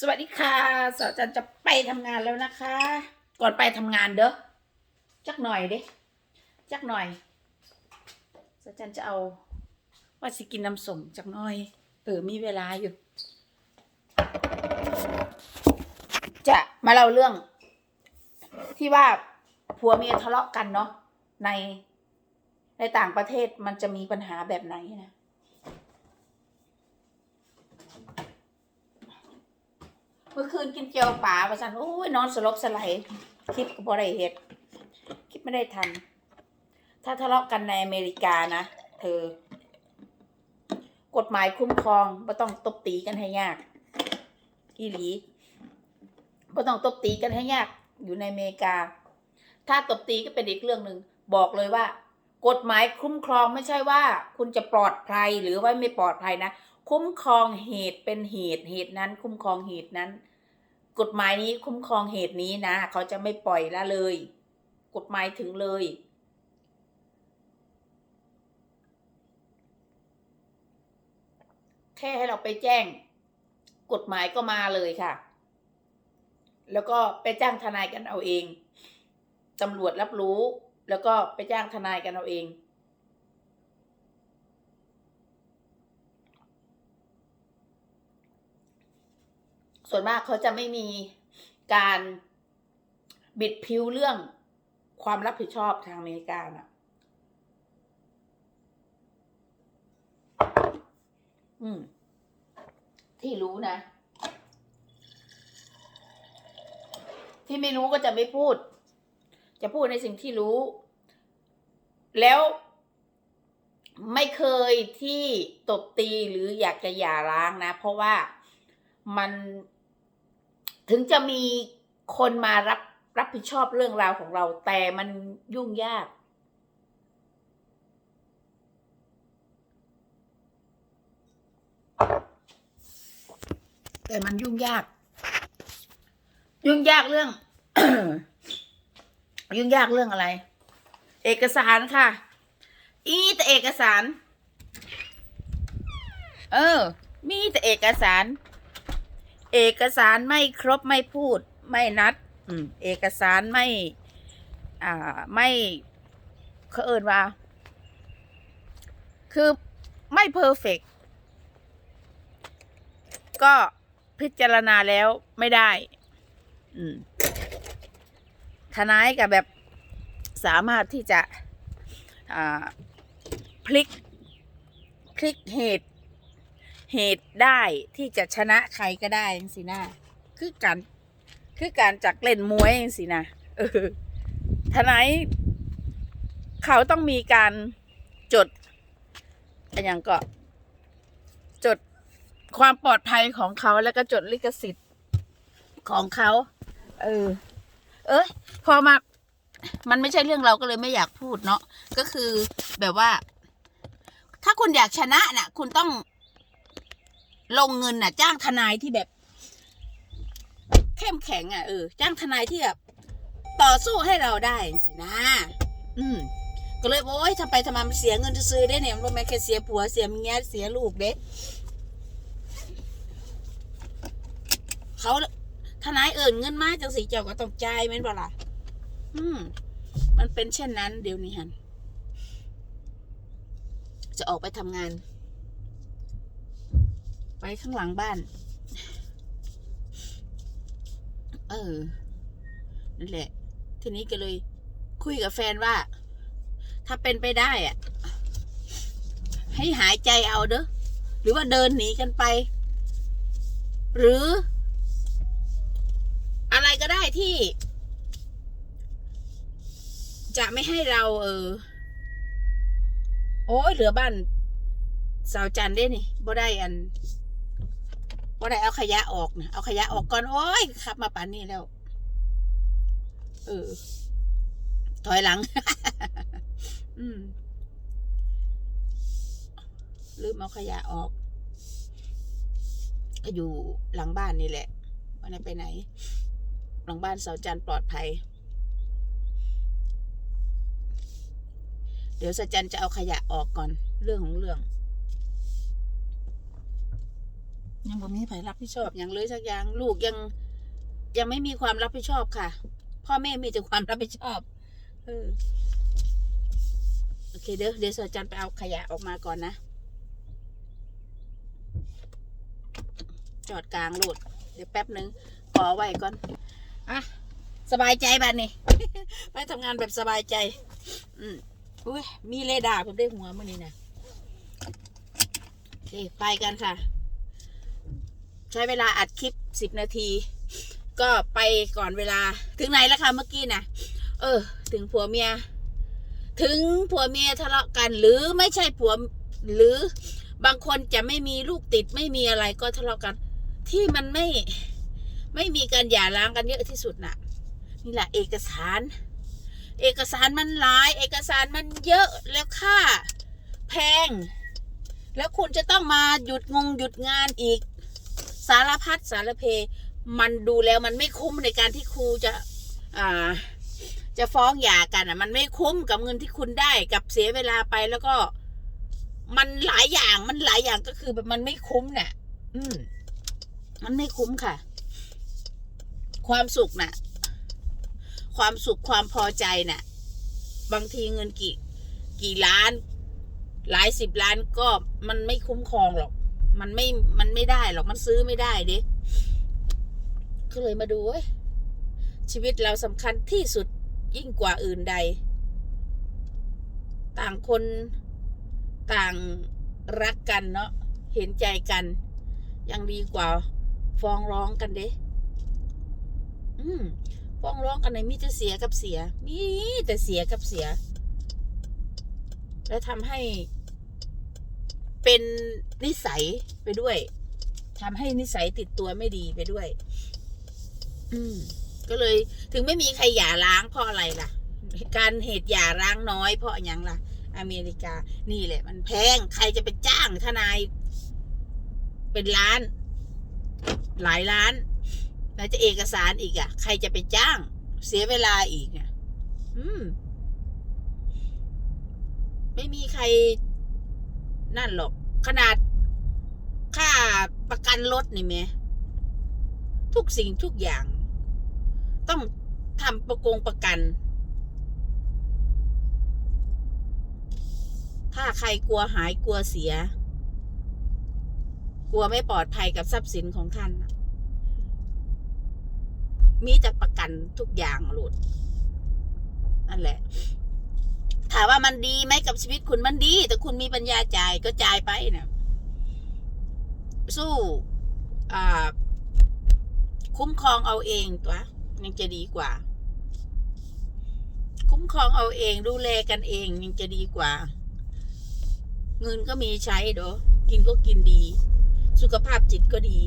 สวัสดีค่ะสาวจันจะไปทำงานแล้วนะคะ ก่อนไปทำงานเด้อจักหน่อยเด้จักหน่อยสาวจันจะเอาว่าสิกินน้ำสมจักหน่อยเออมีเวลาอยู่ จะมาเล่าเรื่อง ที่ว่าผัวเมียทะเลาะกันเนาะในในต่างประเทศมันจะมีปัญหาแบบไหนนะ เมื่อคืนกินเจียวป่าประสันโอ้ยนอนสลบสลายคลิปก็บ่ได้เฮ็ดคลิปไม่ได้ทัน ถ้าทะเลาะกันในอเมริกานะ เธอ กฎหมายคุ้มครองไม่ต้องตบตีกันให้ยาก อีหลีไม่ต้องตบตีกันให้ยาก อยู่ในอเมริกา ถ้าตบตีก็เป็นอีกเรื่องหนึ่งบอกเลยว่า กฎหมายคุ้มครองไม่ใช่ว่า คุณจะปลอดภัยหรือว่าไม่ปลอดภัยนะ คุ้มครองเหตุเป็นเหตุเหตุนั้น คุ้มครองเหตุนั้น กฎหมายนี้คุ้มครองเหตุนี้นะ เขาจะไม่ปล่อยละเลย กฎหมายถึงเลย แค่ให้เราไปแจ้ง กฎหมายก็มาเลยค่ะ แล้วก็ไปจ้างทนายกันเอาเองตำรวจรับรู้ แล้วก็ไปจ้างทนายกันเอาเอง ส่วนมากเขาจะไม่มีการบิดพิวเรื่องความรับผิดชอบทางอเมริกาน่ะ อืม ที่รู้นะ ที่ไม่รู้ก็จะไม่พูด จะพูดในสิ่งที่รู้ แล้วไม่เคยที่ตบตีหรืออยากจะหย่าร้างนะ เพราะว่ามัน ถึงจะมีคนมารับรับผิดชอบเรื่องราวของเรา แต่มันยุ่งยาก แต่มันยุ่งยาก ยุ่งยากเรื่อง ยุ่งยากเรื่องอะไร เอกสารค่ะ อีแต่เอกสาร เออ มีแต่เอกสาร เอกสารไม่ครบไม่พูดไม่นัดอืมเอกสารไม่ อ่าไม่เขาเอินว่า คือไม่เพอร์เฟกก็พิจารณาแล้วไม่ได้ อืมทนายกับแบบสามารถที่จะอ่าพลิก พลิกเหตุ เหตุได้ที่จะชนะใครก็ได้จังสินะคือการคือการจักเล่นมวยจังสินะเออทนายเขาต้องมีการจดอะไรอย่างก็จดความปลอดภัยของเขาแล้วก็จดลิขสิทธิ์ของเขา เออ เอ้ยพอมามันไม่ใช่เรื่องเราก็เลยไม่อยากพูดเนาะก็คือแบบว่า ถ้าคุณอยากชนะน่ะ คุณต้อง ลงเงินน่ะ จ้างทนายที่แบบ เข้มแข็งอะเออจ้างทนายที่แบบต่อสู้ให้เราได้สินะ อืมก็เลยบอกโอ้ยทำไปทำไมมันเสียเงินจะซื้อได้เนี่ยมันไม่แค่เสียผัวเสียเมียเสียลูกเด้เขาทนายเอิญเงินมาจังสีเจ้าก็ต้องจ่ายแม่นบ่ล่ะอืม มันเป็นเช่นนั้นเดี๋ยวนี้ฮันจะออกไปทำงาน ไปข้างหลังบ้าน เออ นั่นแหละ ทีนี้ก็เลยคุยกับแฟนว่า ถ้าเป็นไปได้อะให้หายใจเอาเด้อ หรือว่าเดินหนีกันไป หรือ อะไรก็ได้ที่ จะไม่ให้เรา เออ โอ้ยเหลือบ้านสาวจันได้นี่บ่ได้อัน บ่ได้เอาขยะออกนะเอาขยะออกก่อนโอ้ยขับมาป่านนี้แล้ว เออ ถอยหลัง อืมลืมเอาขยะออก ก็อยู่หลังบ้านนี่แหละไม่ได้ไปไหน หลังบ้านเสาจันทร์ปลอดภัย เดี๋ยวเสาจันทร์จะเอาขยะออกก่อน เรื่องของเรื่อง ยังบ่มีใครรับผิดชอบอย่างเลยสักอย่างลูกยังยังไม่มีความรับผิดชอบค่ะ พ่อแม่มีแต่ความรับผิดชอบ เออโอเคเดี๋ยวเดี๋ยวสจันไปเอาขยะออกมาก่อนนะ จอดกลางโหลด เดี๋ยวแป๊บหนึ่งขอไว้ก่อนอะสบายใจบ้านนี่ไปทำงานแบบสบายใจ อืมอุ้ยมีเลดาผมได้หัวมื่อนี้นะโอเคไปกันค่ะ ใช้เวลาอัดคลิปสิบนาที ก็ไปก่อนเวลาถึงไหนแล้วคะเมื่อกี้นะเออ ถึงผัวเมีย ถึงผัวเมียทะเลาะกัน หรือไม่ใช่ผัวหรือบางคนจะไม่มีลูกติดไม่มีอะไรก็ทะเลาะกัน ที่มันไม่ไม่มีการหย่าร้างกันเยอะที่สุดน่ะ นี่แหละเอกสาร เอกสารมันหลาย เอกสารมันเยอะแล้วค่าแพง แล้วคุณจะต้องมาหยุดงงหยุดงานอีก สารพัดสารเพ มันดูแล้วมันไม่คุ้มในการที่ครูจะอ่าจะฟ้องหย่ากันอะ มันไม่คุ้มกับเงินที่คุณได้กับเสียเวลาไปแล้วก็ มันหลายอย่างมันหลายอย่างก็คือแบบมันไม่คุ้มเนี่ยอืม มันไม่คุ้มค่ะ ความสุขน่ะ ความสุขความพอใจน่ะ บางทีเงินกี่ กี่ล้าน หลายสิบล้านก็มันไม่คุ้มครองหรอก มันไม่มันไม่ได้หรอกมันซื้อไม่ได้เด็ก็เลยมาดูเว้ยชีวิตเราสำคัญที่สุดยิ่งกว่าอื่นใด ต่างคนต่างรักกันเนาะเห็นใจกัน ยังดีกว่าฟ้องร้องกันเด้อืมฟ้องร้องกันในมีแต่เสียกับเสีย มีแต่เสียกับเสีย แล้วทำให้ เป็นนิสัยไปด้วยทำให้นิสัยติดตัวไม่ดีไปด้วย อืม ก็เลยถึงไม่มีใครหย่าร้างเพราะอะไรล่ะ การเหตุหย่าร้างน้อยเพราะอย่างล่ะ อเมริกา นี่แหละ มันแพงใครจะไปจ้างทนาย เป็นล้าน หลายล้านแล้วจะเอกสารอีกอะ่ะ ใครจะไปจ้าง เสียเวลาอีกอะ อืม ไม่มีใคร นั่นหรอก ขนาดค่าประกันรถนี่แม่ทุกสิ่งทุกอย่าง ต้องทำประกงประกัน ถ้าใครกลัวหายกลัวเสีย กลัวไม่ปลอดภัยกับทรัพย์สินของท่าน มีแต่ประกันทุกอย่างหลุดนั่นแหละ ถามว่ามันดีไหมกับชีวิตคุณมันดี แต่คุณมีปัญญาจ่ายก็จ่ายไปเนี่ยสู้คุ้มครองเอาเองตัวยังจะดีกว่า คุ้มครองเอาเองดูแลกันเองยังจะดีกว่า เงินก็มีใช้เด้อกินก็กินดี สุขภาพจิตก็ดี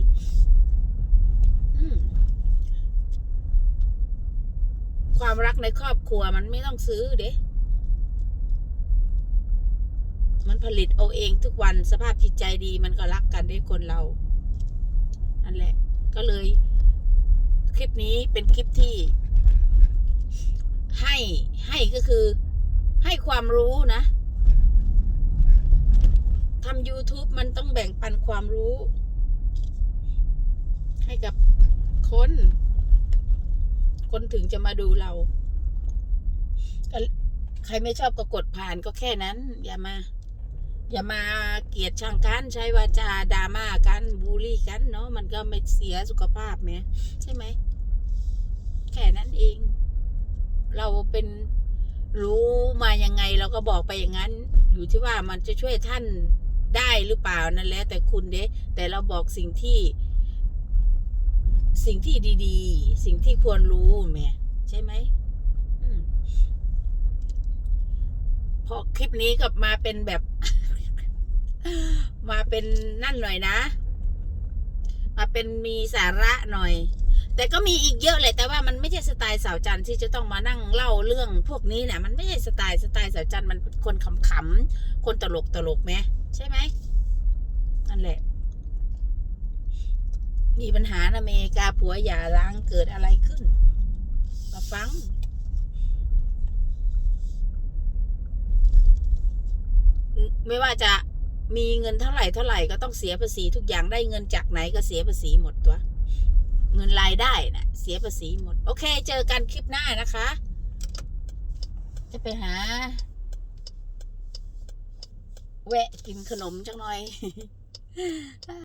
ความรักในครอบครัวมันไม่ต้องซื้อเด้ มันผลิตเอาเองทุกวันสภาพจิตใจดีมันก็รักกันได้คนเรา นั่นแหละ ก็เลย คลิปนี้เป็นคลิปที่ ให้ให้ก็คือ ให้ความรู้นะทำ YouTube มันต้องแบ่งปันความรู้ ให้กับคน คนถึงจะมาดูเรา ใครไม่ชอบก็กดผ่านก็แค่นั้น อย่ามา อย่ามาเกลียดชังกันใช้วาจาดราม่ากันบูลลี่กันเนาะมันก็ไม่เสียสุขภาพไหมใช่ไหมแค่นั้นเอง เราเป็นรู้มายังไงเราก็บอกไปอย่างนั้น อยู่ที่ว่ามันจะช่วยท่านได้หรือเปล่านั่นแหละแต่คุณเด้แต่เราบอกสิ่งที่ สิ่งที่ดีๆ สิ่งที่ควรรู้แม่ใช่ไหมอมพอคลิปนี้ก็มาเป็นแบบ มาเป็นนั่นหน่อยนะ มาเป็นมีสาระหน่อย แต่ก็มีอีกเยอะเลยแต่ว่ามันไม่ใช่สไตล์สาวจันที่จะต้องมานั่งเล่าเรื่องพวกนี้เนี่ยมันไม่ใช่สไตล์สไตล์สาวจันมันเป็นคนขำๆคนตลกตลกไหมใช่ไหมนั่นแหละ มีปัญหาอเมริกาผัวหย่าร้างเกิดอะไรขึ้น มาฟังไม่ว่าจะ มีเงินเท่าไหร่เท่าไหร่ก็ต้องเสียภาษีทุกอย่างได้เงินจากไหนก็เสียภาษีหมดตัว เงินรายได้นะ่ะ เสียภาษีหมด โอเค เจอกันคลิปหน้านะคะ จะไปหาแวะกินขนมจังหน่อย